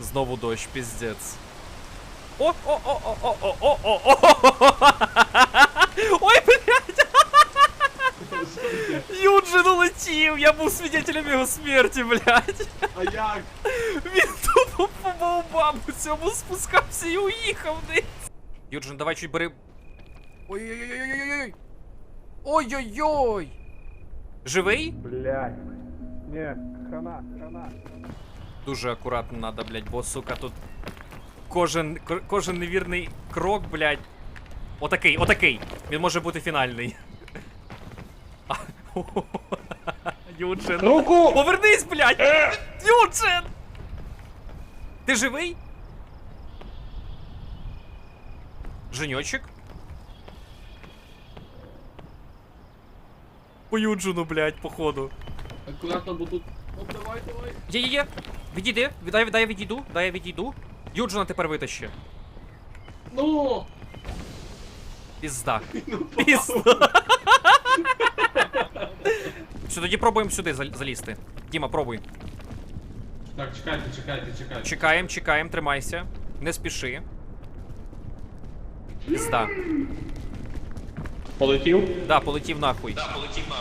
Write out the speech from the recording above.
Знову дощ, піздець. О, о, о, о, о, о, о, о, о. Ой, блядь! Юджин улетів! Я був свідетелем його смерті, блядь. А як? Він тупо по баобабу цьому спускався і уїхав вниз. Юджин, давай чуть бери. Ой-ой-ой-ой-ой-ой. Ой-ой-ой. Живий? Блядь. Не, хана, хана. Дуже акуратно надо, блядь, бо, сука, тут кожен, ко- кожен невірний крок, блядь. Отакий, отакий. Він може бути фінальний. А, Юджин. Руку! Повернись, блядь! Юджин! Ти живий? Женьочек? По Юджину, блядь, походу. Акуратно, бо тут. Давай, давай. Є-є-є. Відійди, дай, дай я відійду, дай я відійду. Юджина тепер витащи. Ну! Пізда. Ну, Пізда. Все, тоді пробуємо сюди зал- залізти. Діма, пробуй. Так, чекайте, чекайте, чекайте. Чекаємо, чекаємо, тримайся. Не спіши. Пізда. Полетів? Да, полетів нахуй. Да, полетів на.